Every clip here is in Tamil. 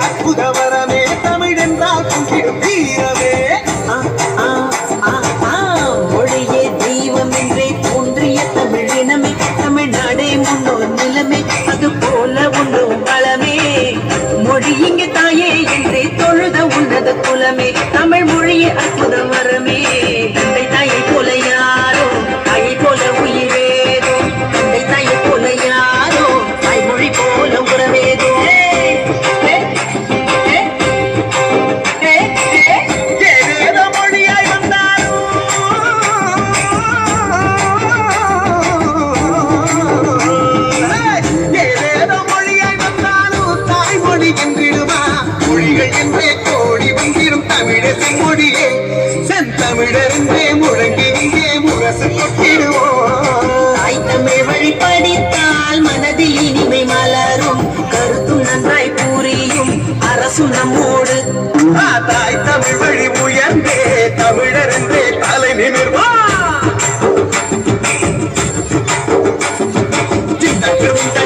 அற்புத வரமே தமிழ் என்றால் கும்பிடும் வீரமே மொழியே தெய்வம் என்றே தோன்றிய தமிழ் இனமே. தமிழ்நாடே முன்னோர் நிலமே அது போல உண்டும் பலமே மொழி இங்கு தாயே என்றே தொழுத உன்னத குலமே. தமிழ் மொழியே அற்புத வரமே அரசு தாய் தமிழ் வழி உயர்ந்தே தமிழர் என்றே தலை நிமிர்வா. தேசிய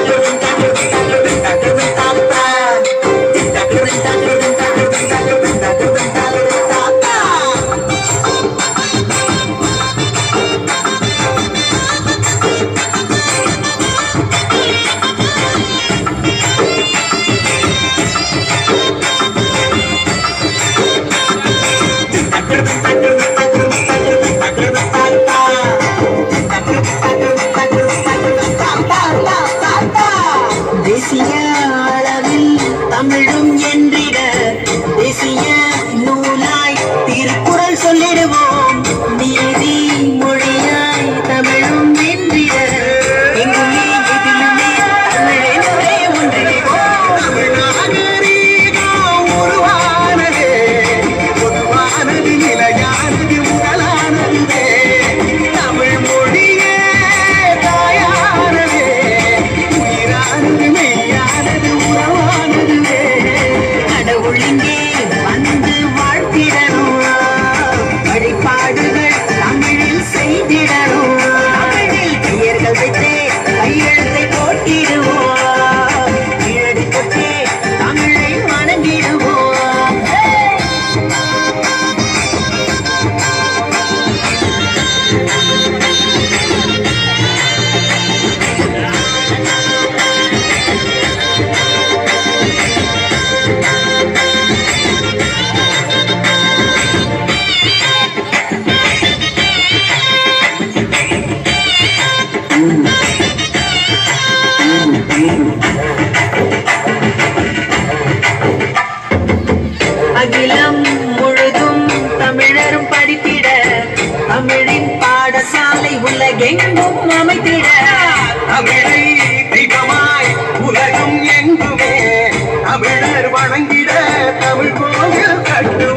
எங்கும் அமைத்திட தமிழை தெய்வமாய் உலகம் எங்குமே. தமிழர் வணங்கிட தமிழ் கோவில் கட்டு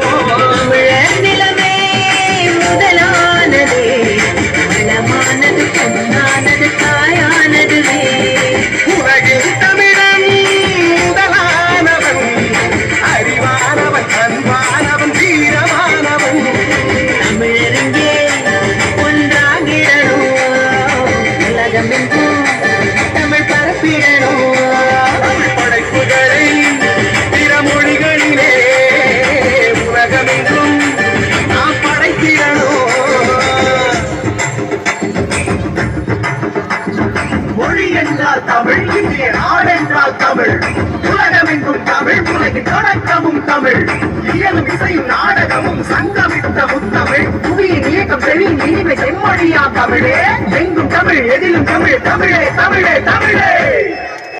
என்றால் தமிழ் இந்திய நாடென்றால் தமிழ். உலகமெங்கும் தமிழ் உலகின் தொடக்கமும் தமிழ். இயலும் இசையும் நாடகமும் சங்கமித்த முத்தமிழ் புவியின் இயக்கம் செழியின் இனிமை செம்மொழியா தமிழே? எங்கும் தமிழ் எதிலும் தமிழ் தமிழே தமிழே தமிழே.